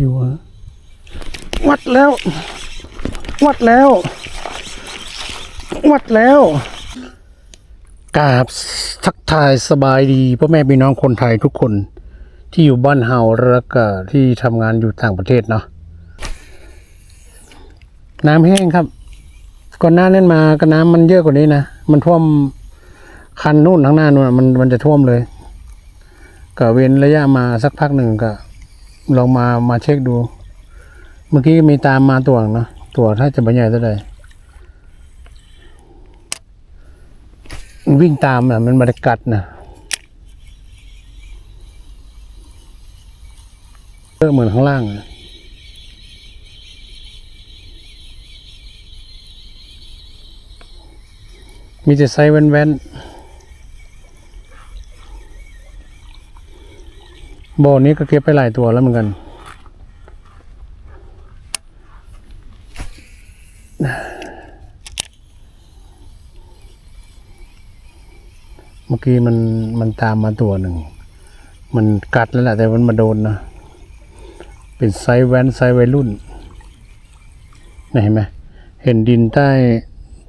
อยู่วัดแล้ว วัดแล้ว วัดแล้วกราบทักทายสบายดีพ่อแม่พี่น้องคนไทยทุกคน ที่อยู่บ้านเฮาแล้วก็ที่ทำงานอยู่ต่างประเทศเนาะน้ำแห้งครับ ก่อนหน้านั้นมาก็น้ำมันเยอะกว่านี้นะมันท่วมคันนู่นข้างหน้านู่นมันมันจะท่วมเลย ก็เว้นระยะมาสักพักหนึ่งก็ ลองมามาเช็คดู เมื่อกี้มีตามมาตัวงเนาะตัวถ้าจะบรรยายเท่าใดมันวิ่งตามอะมันมากัดนะเยอะเหมือนข้างล่างอะมีแต่ไซส์แว่นๆ บ่อนี้ก็เก็บไปหลายตัวแล้วเหมือนกัน เมื่อกี้มันมันตามมาตัวหนึ่ง มันกัดแล้วแหละแต่มันมาโดนนะ เป็นไซส์แว้นไซส์วัยรุ่นเห็นไหม เห็นดินใต้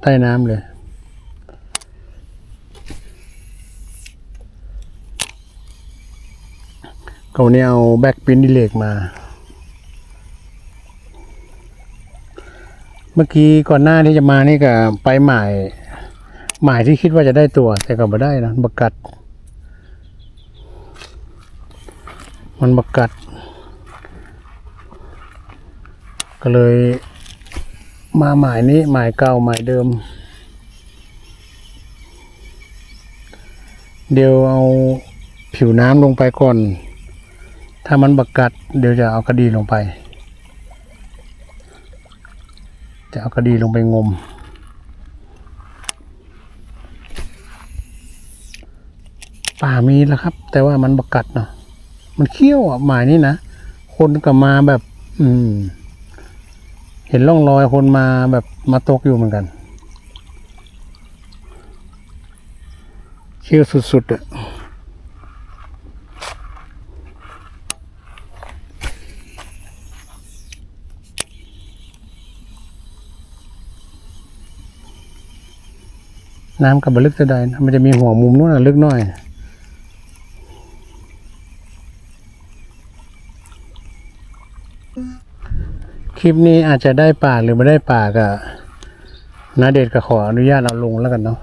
ใต้น้ำเลย เขาเนี่ยเอาแบ็กปินดิเลกมา เมื่อกี้ก่อนหน้าที่จะมานี่ก็ไปหมาย หมายที่คิดว่าจะได้ตัว แต่ก็ไม่ได้นะบักกัด มันบักกัด ก็เลยมาหมายนี้หมายเก่าหมายเดิม เดี๋ยวเอาผิวน้ำลงไปก่อน ถ้ามันบักกัด เดี๋ยวจะเอากระดีลงไป จะเอากระดีลงไปงม ป่ามีแล้วครับ แต่ว่ามันบกัดเนาะมันเขี้ยวอะหมายนี่นะคนก็มาแบบ อืม เห็นร่องรอยคนมาแบบมาตกอยู่เหมือนกัน เขี้ยวสุดๆอะ น้ำกับบลึกจะได้มันจะมีหัวมุมนู้นนะลึกน่อยคลิปนี้อาจจะได้ป่าหรือไม่ได้ป่าก็นาเดชก็ขออนุญาตเอาลงแล้วกันเนาะ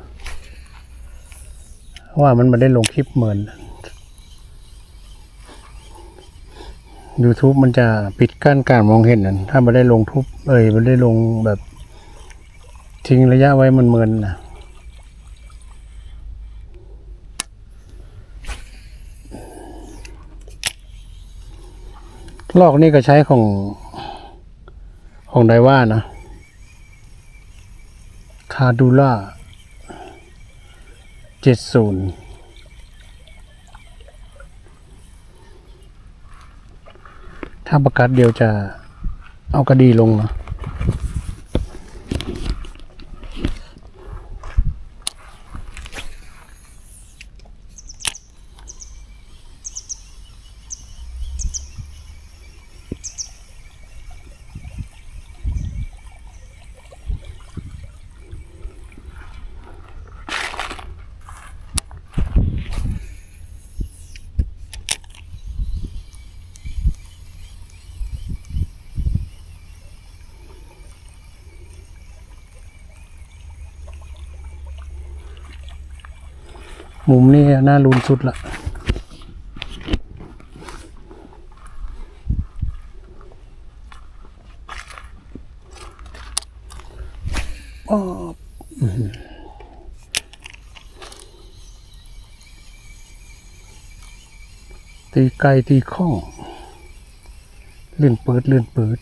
เพราะว่ามันไม่ได้ลงคลิปเหมือน YouTube มันจะปิดกั้นการมองเห็นนั่นถ้าไม่ได้ลงทุบ เอ้ยไม่ได้ลงแบบทิ้งระยะไว้มันเมินๆนะ ลอกนี่ก็ใช้ของของไดว่านะ คาดูล่าเจ็ดศูนย์ถ้าประกาศเดียวจะเอากระดีลงเนาะ มุมนี้น่ารุนสุดละอ้ออื้อหือตีไก่ตีข้องเลื่อนเปิดเลื่อนเปิด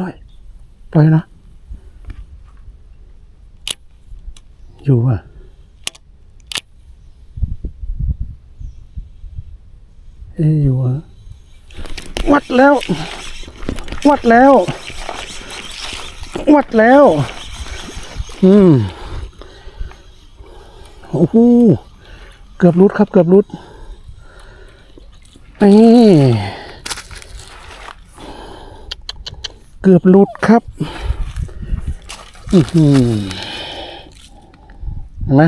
ร้อยปล่อยนะ อยู่อะเอ้ยอยู่อะวัดแล้ว วัดแล้ว วัดแล้ว อืมโอ้โหเกือบรุดครับ เกือบรุดนี่เกือบรุดครับ อือ เห็นไหม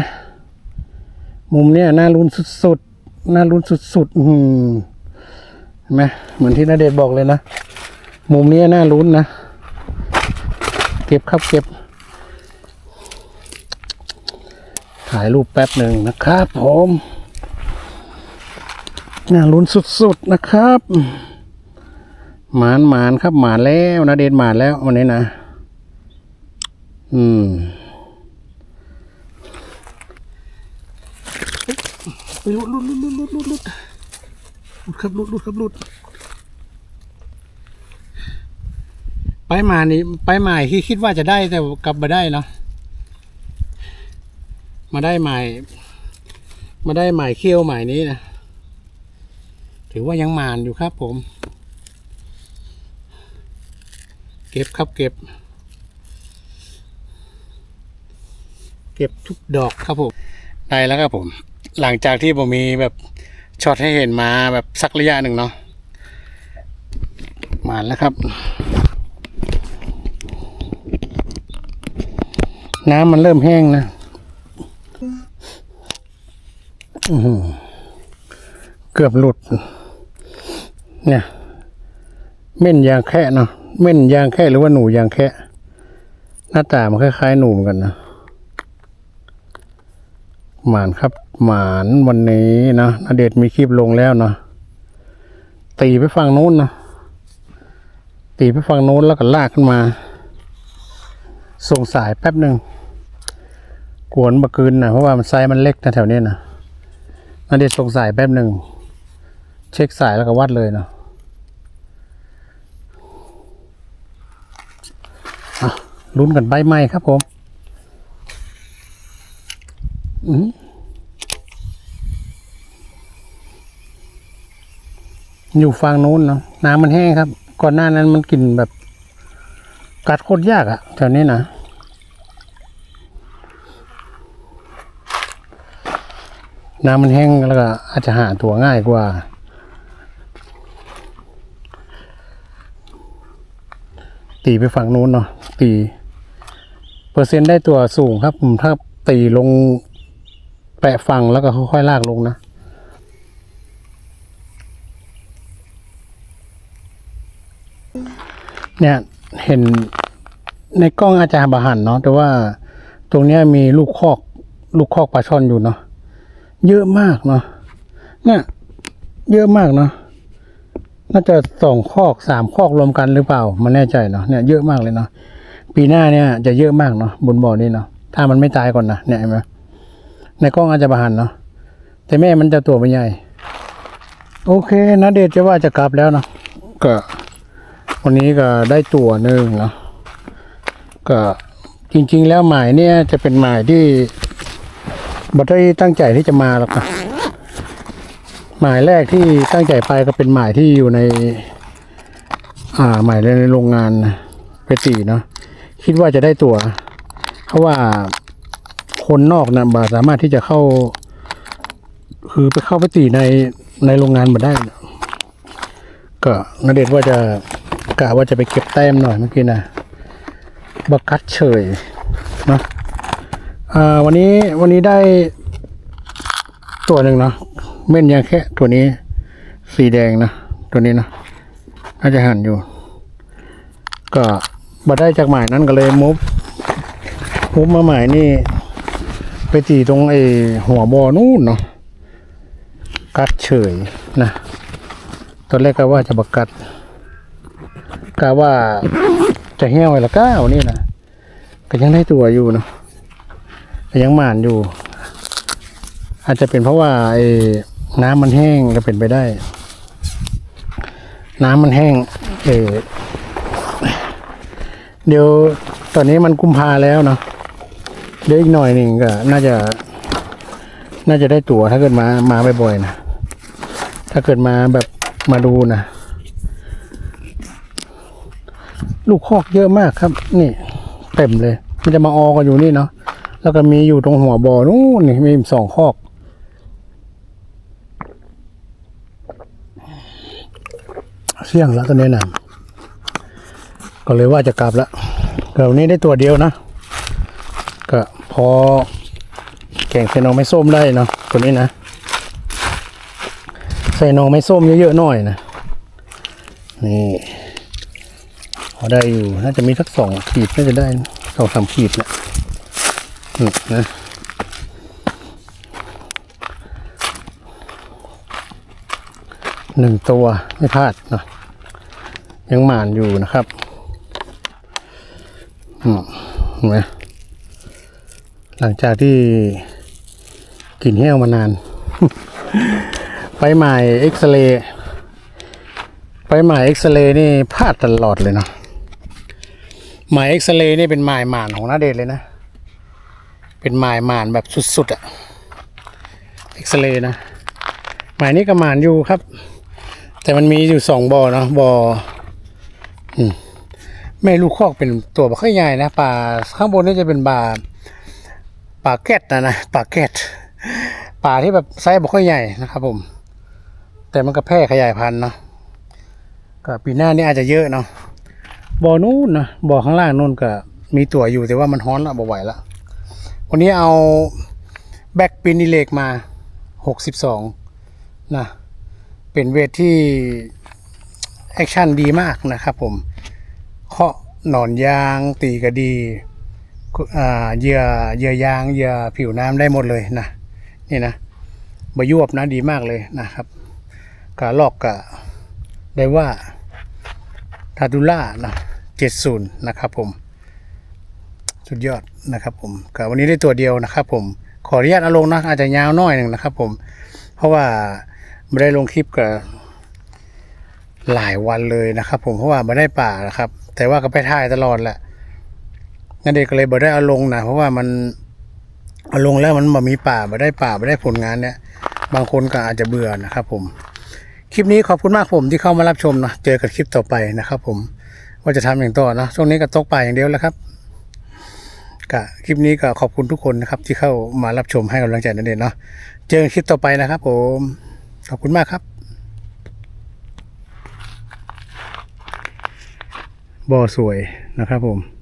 มุมเนี้ยน่าลุ้นสุดๆน่าลุ้นสุดๆอือหือเห็นไหมเหมือนที่นาเดชบอกเลยนะ มุมเนี้ยน่าลุ้นนะ เก็บครับเก็บ ถ่ายรูปแป๊บหนึ่งนะครับผมน่าลุ้นสุดๆนะครับ หมานหมานครับหมานแล้วนะเดนหมานแล้ววันนี้นะ อืม ไปลุดลุดลุดลุดลุดลุดลุดลุดครับลุดลุดครับลุดไปมานี่ไปมาที่คิดว่าจะได้แต่กลับมาได้เนาะมาได้ใหมายมาได้ใหมายเขี้ยวใหมายนี้นะถือว่ายังหมานอยู่ครับผม เก็บครับเก็บ เก็บทุกดอกครับผม ได้แล้วครับผม หลังจากที่ผมมีแบบช็อตให้เห็นมาแบบสักระยะหนึ่งเนาะมาแล้วครับ น้ำมันเริ่มแห้งนะเกือบหลุด เนี่ยเม่นยางแค่เนาะเม่นยางแค่หรือว่าหนูยางแค่หน้าตามันคล้ายๆหนูเหมือนกันนะ หมานครับ หมานวันนี้นะนเดชมีคลิปลงแล้วนะตีไปฝั่งนู้นนะตีไปฝั่งนู้นแล้วก็ลากขึ้นมา ส่งสายแป๊บหนึ่งกวนบะคืนนะเพราะว่ามันไซส์มันเล็กนะแถวนี้นะนเดชส่งสายแป๊บหนึ่งเช็คสายแล้วก็วัดเลยเนาะลุ้นกันใบไม้ครับผม อยู่ฝั่งนู้นเนาะน้ำมันแห้งครับ ก่อนหน้านั้นมันกลิ่นแบบ กัดโคตรยากอะแถวนี้นะน้ำมันแห้งแล้วก็อาจจะหาตัวง่ายกว่า ตีไปฝั่งนู้นเนาะตี เปอร์เซ็นต์ได้ตัวสูงครับผมถ้าตีลง แปะฝั่งแล้วก็ค่อยๆลากลงนะ เนี่ยเห็นในกล้องอาจจะบาหันเนาะแต่ว่าตรงเนี้ยมีลูกคอก ลูกคอกปลาช่อนอยู่เนาะเยอะมากเนาะเนี่ยเยอะมากเนาะน่าจะสองคอกสามคอกรวมกันหรือเปล่าไมันแน่ใจเนาะเนี่ยเยอะมากเลยเนาะปีหน้าเนี่ยจะเยอะมากเนาะบนบ่อนี้เนาะถ้ามันไม่ตายก่อนนะเนี่ยเห็นไหม ในกล้องอาจจะบาหันเนาะแต่แม่มันจะตัวไม่ใหญ่ โอเคนะเดชจะว่าจะกลับแล้วเนาะก็วันนี้ก็ได้ตัวหนึ่งเนาะก็จริง ๆ แล้วหมายเนี่ยจะเป็นหมายที่บัได้ตั้งใจที่จะมาหรอกนะหมายแรกที่ตั้งใจไปก็เป็นหมายที่อยู่ใน อ่าหมายในโรงงานนะไปตีเนาะคิดว่าจะได้ตัว เพราะว่า คนนอกนะบาสามารถที่จะเข้า คือไปเข้าไปตีในในโรงงานมาได้นะก็นเดชว่าจะกะว่าจะไปเก็บแต้มหน่อยเมื่อกี้นะบักัดเฉยนะอ่าวันนี้วันนี้ได้ตัวหนึ่งเนาะเม่นยังแค่ตัวนี้ สีแดงนะตัวนี้นะน่าจะหันอยู่ ก็มาได้จากหมายนั้นก็เลยมุบมุบมาหมายนี่ ไปตีตรงไอ้หัวบอนู่นเนาะกัดเฉยนะ ตอนแรกก็ว่าจะบักกัดกะว่าจะเหี้ยวไว้ละก้าวนี่นะก็ยังได้ตัวอยู่เนาะก็ยังหมานอยู่ อาจจะเป็นเพราะว่าไอ้น้ำมันแห้งก็เป็นไปได้ น้ำมันแห้งเออเดี๋ยวตอนนี้มันกุมภาแล้วเนาะ เดี๋ยวอีกหน่อยหนึ่งก็ น่าจะ น่าจะได้ตั๋วถ้าเกิดมามาบ่อยๆนะถ้าเกิดมาแบบมาดูนะลูกคอกเยอะมากครับ นี่เต็มเลย มันจะมาออกันอยู่นี่เนาะแล้วก็มีอยู่ตรงหัวบ่อนู้นนี่มีสองคอกเสี่ยงแล้วตอนนี้นะก็เลยว่าจะกลับแล้วก็วันนี้ได้ตัวเดียวนะ อแกงใส่นองไม่ส้มได้เนาะตัวนี้นะ ใส่นองไม่ส้มเยอะๆหน่อยนะ นี่พอได้อยู่ น่าจะมีสักสองขีดน่าจะได้สองสามขีดแหละนี่นะหนึ่งตัวไม่พลาดเนาะยังหมานอยู่นะครับ อืมเห็นไหม หลังจากที่กินเหี้ยวมานาน ไปใหม่เอ็กซเรย์ไปใหม่เอ็กซเรย์นี่พลาดตลอดเลยเนาะหมายเอ็กซเรย์นี่เป็นหมายหมานของนาเดชน์เลยนะ เป็นหมายหมานแบบสุดๆอะเอ็กซเรย์นะหมายนี้ก็หมานอยู่ครับ แต่มันมีอยู่สองบ่อเนาะบ่ออืมแม่ลูกคอกเป็นตัวบ่ค่อยใหญ่นะปลาข้างบนนี่จะเป็นปลา ปลาแกตนะนะปลาแกตปลาที่แบบไซส์บ่ค่อยใหญ่นะครับผม แต่มันก็แพร่ขยายพันธุ์เนาะก็ปีหน้านี่อาจจะเยอะเนาะบ่อนู้นนะบ่อข้างล่างนู้นก็มีตัวอยู่แต่ว่ามันฮ้อนละบ่ไหวละวันนี้เอาแบ็กปินิเลกมาหกสิบสองนะเป็นเวทที่แอคชั่นดีมากนะครับผมเคาะหนอนยางตีก็ดี เหยื่อเหยื่อยางเหยื่อผิวน้ำได้หมดเลยนะนี่นะบยวบนะดีมากเลยนะครับกาลอกกะได้ว่าทาดูล่านะเจ็ดศูนย์นะครับผม สุดยอดนะครับผมกับวันนี้ได้ตัวเดียวนะครับ ผมขออนุญาตอาลงนะอาจจะยาวน้อยหนึ่งนะครับ ผม เพราะว่าไม่ได้ลงคลิปกับหลายวันเลยนะครับ ผมเพราะว่าไม่ได้ป่านะครับ แต่ว่าก็ไปถ่ายตลอดแหละ นั่นเด็กก็เลยบ่ได้เอาลงนะเพราะว่ามันเอาลงแล้วมันบ่มีป่าบ่ได้ป่าบ่ได้ผลงานเนี่ย บางคนก็อาจจะเบื่อนะครับผม คลิปนี้ขอบคุณมากผมที่เข้ามารับชมนะเจอกันคลิปต่อไปนะครับผมว่าจะทำอย่างต่อนะช่วงนี้ก็ตกป่าอย่างเดียวแล้วครับก็คลิปนี้ก็ขอบคุณทุกคนนะครับ ที่เข้ามารับชมให้กำลังใจนั่นเองเนาะเจอกันคลิปต่อไปนะครับผมขอบคุณมากครับบ่อสวยนะครับผม